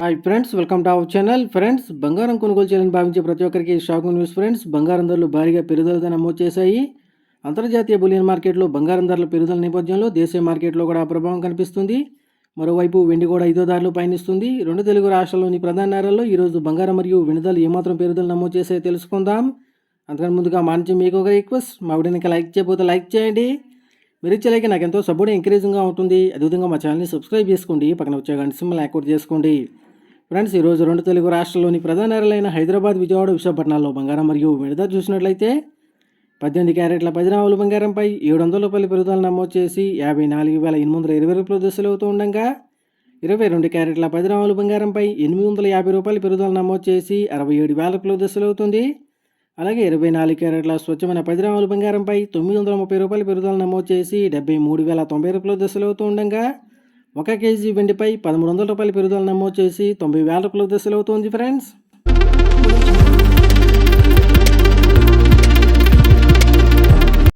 Hi friends welcome to our channel friends బంగారం కొనుగోలు చేయాలని భావించే ప్రతి ఒక్కరికి షాకింగ్ న్యూస్ ఫ్రెండ్స్ బంగారం ధరలు భారీగా పెరుగుదలతో నమోదు చేశాయి. అంతర్జాతీయ బులియన్ మార్కెట్లో బంగారం ధరల పెరుగుదల నేపథ్యంలో దేశీయ మార్కెట్లో కూడా ప్రభావం కనిపిస్తుంది. మరోవైపు వెండి కూడా ఐదో ధరలు పయనిస్తుంది. రెండు తెలుగు రాష్ట్రాల్లోని ప్రధాన నగరాల్లో ఈరోజు బంగారం మరియు వెండి ధరలు ఏమాత్రం పెరుగుదల నమోదు చేసే తెలుసుకుందాం. అంతకన్నా ముందుగా మా మీకు ఒక రిక్వెస్ట్ మా వీడియోని లైక్ చేయకపోతే లైక్ చేయండి. మీరు ఇచ్చే లైక్ నాకు ఎంతో సపోర్ట్ ఎంకరేజింగ్గా ఉంటుంది. అదేవిధంగా మా ఛానల్ని సబ్స్క్రైబ్ చేసుకోండి. పక్కన వచ్చే గంట సింబల్ యాక్టివేట్ చేసుకోండి. ఫ్రెండ్స్ ఈరోజు రెండు తెలుగు రాష్ట్రాల్లోని ప్రధాన నగరాలైన హైదరాబాద్ విజయవాడ విశాఖపట్నాల్లో బంగారం మరియు వెనుద చూసినట్లయితే పద్దెనిమిది క్యారెట్ల పది నాలుగు బంగారంపై ఏడు వందల రూపాయల పెరుగుదల నమోదు చేసి యాభై నాలుగు వేల ఎనిమిది వందల ఇరవై రూపాయలు దశలు అవుతూ ఉండగా ఇరవై రెండు క్యారెట్ల పది నాలుగు బంగారంపై ఎనిమిది వందల యాభై రూపాయల పెరుగుదల నమోదు చేసి అరవై ఏడు వేల రూపాయల దశలు అవుతుంది. అలాగే ఇరవై నాలుగు క్యారెట్ల స్వచ్ఛమైన పది రాముల బంగారంపై తొమ్మిది వందల ముప్పై రూపాయల పెరుగుదల నమోదు చేసి డెబ్బై మూడు వేల తొంభై రూపాయల దశలు అవుతూ ఉండగా ఒక కేజీ వెండిపై పదమూడు వందల రూపాయల పెరుగుదల నమోదు చేసి తొంభై వేల రూపాయల దశలు అవుతుంది ఫ్రెండ్స్.